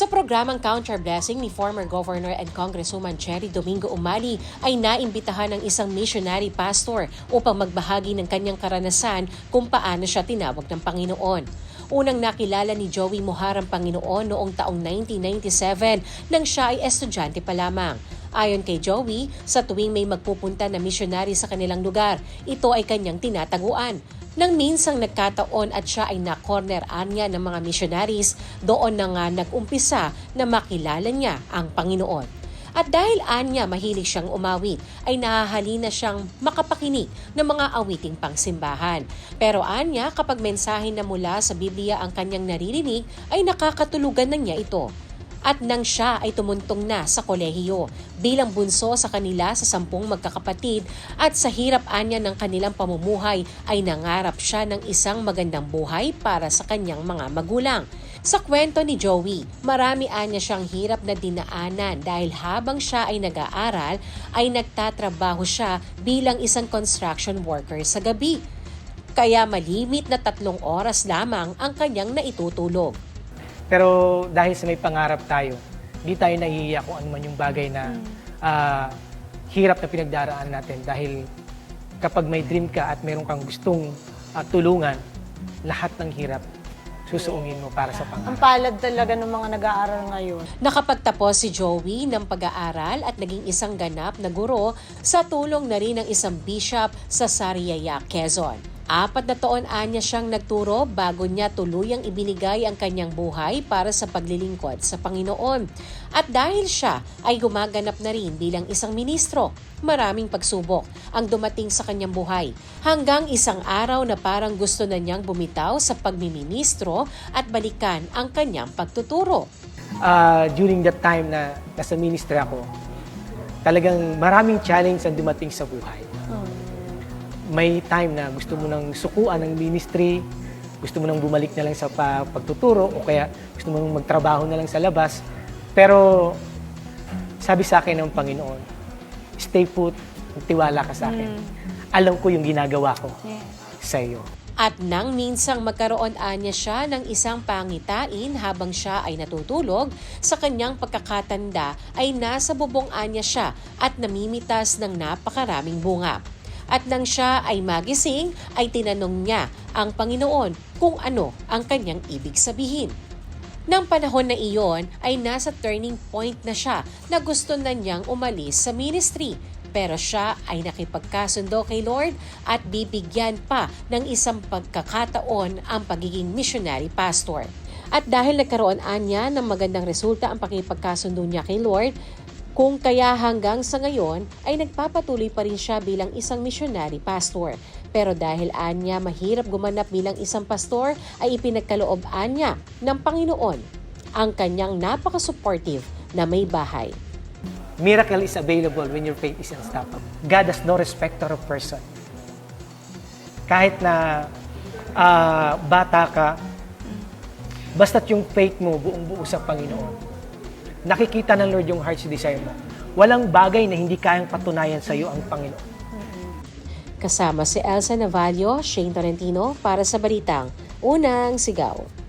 Sa programang Counter Blessing ni former Governor and Congresswoman Cherry Domingo Umali ay naimbitahan ng isang missionary pastor upang magbahagi ng kanyang karanasan kung paano siya tinawag ng Panginoon. Unang nakilala ni Joey Moharang Panginoon noong taong 1997 nang siya ay estudyante pa lamang. Ayon kay Joey, sa tuwing may magpupunta na missionary sa kanilang lugar, ito ay kanyang tinataguan. Nang minsang nagkataon at siya ay na-corner anya ng mga missionaries, doon na nga nag-umpisa na makilala niya ang Panginoon. At dahil anya mahilig siyang umawit, ay nahahalina siyang makapakinig ng mga awiting pangsimbahan. Pero anya kapag mensahe na mula sa Biblia ang kanyang naririnig, ay nakakatulugan na niya ito. At nang siya ay tumuntong na sa kolehiyo bilang bunso sa kanila sa sampung magkakapatid at sa hirap anya ng kanilang pamumuhay ay nangarap siya ng isang magandang buhay para sa kanyang mga magulang. Sa kwento ni Joey, marami anya siyang hirap na dinaanan dahil habang siya ay nag-aaral ay nagtatrabaho siya bilang isang construction worker sa gabi. Kaya malimit na tatlong oras lamang ang kanyang naitutulog. Pero dahil sa may pangarap tayo, hindi tayo nahihiya kung ano man yung bagay na ah, hirap na pinagdaraan natin. Dahil kapag may dream ka at meron kang gustong ah, tulungan, lahat ng hirap susuungin mo para sa Ang pangarap. palad talaga ng mga nag-aaral ngayon. Nakapagtapos si Joey ng pag-aaral at naging isang ganap na guro sa tulong na rin ng isang bishop sa Sariaya, Quezon. Apat na taon anya siyang nagturo bago niya tuluyang ibinigay ang kanyang buhay para sa paglilingkod sa Panginoon. At dahil siya ay gumaganap na rin bilang isang ministro, maraming pagsubok ang dumating sa kanyang buhay. Hanggang isang araw na parang gusto na niyang bumitaw sa pagmiministro at balikan ang kanyang pagtuturo. Ah, during that time na nasa ministry ako, talagang maraming challenge ang dumating sa buhay. May time na gusto mo nang sukuan ng ministry, gusto mo nang bumalik na lang sa pa- pagtuturo o kaya gusto mo nang magtrabaho na lang sa labas. Pero sabi sa akin ng Panginoon, stay put, tiwala ka sa akin. Alam ko yung ginagawa ko sa iyo. At nang minsang magkaroon anya siya ng isang pangitain habang siya ay natutulog, sa kanyang pagkakatanda ay nasa bubong anya siya at namimitas ng napakaraming bunga. At nang siya ay magising, ay tinanong niya ang Panginoon kung ano ang kanyang ibig sabihin. Nang panahon na iyon ay nasa turning point na siya na gusto na niyang umalis sa ministry. Pero siya ay nakipagkasundo kay Lord at bibigyan pa ng isang pagkakataon ang pagiging missionary pastor. At dahil nagkaroon anya ng magandang resulta ang pakipagkasundo niya kay Lord, kung kaya hanggang sa ngayon ay nagpapatuloy pa rin siya bilang isang missionary pastor. Pero dahil anya mahirap gumanap bilang isang pastor ay ipinagkaloob anya ng Panginoon ang kanyang napaka-supportive na may bahay. Miracle is available when your faith is unstoppable. God has no respecter of person. Kahit na ah, bata ka, basta't yung faith mo buong buo sa Panginoon, nakikita ng Lord yung heart's desire mo. Walang bagay na hindi kayang patunayan sa iyo ang Panginoon. Kasama si Elsa Navalio, Shane Tolentino para sa Balitang Unang Sigaw.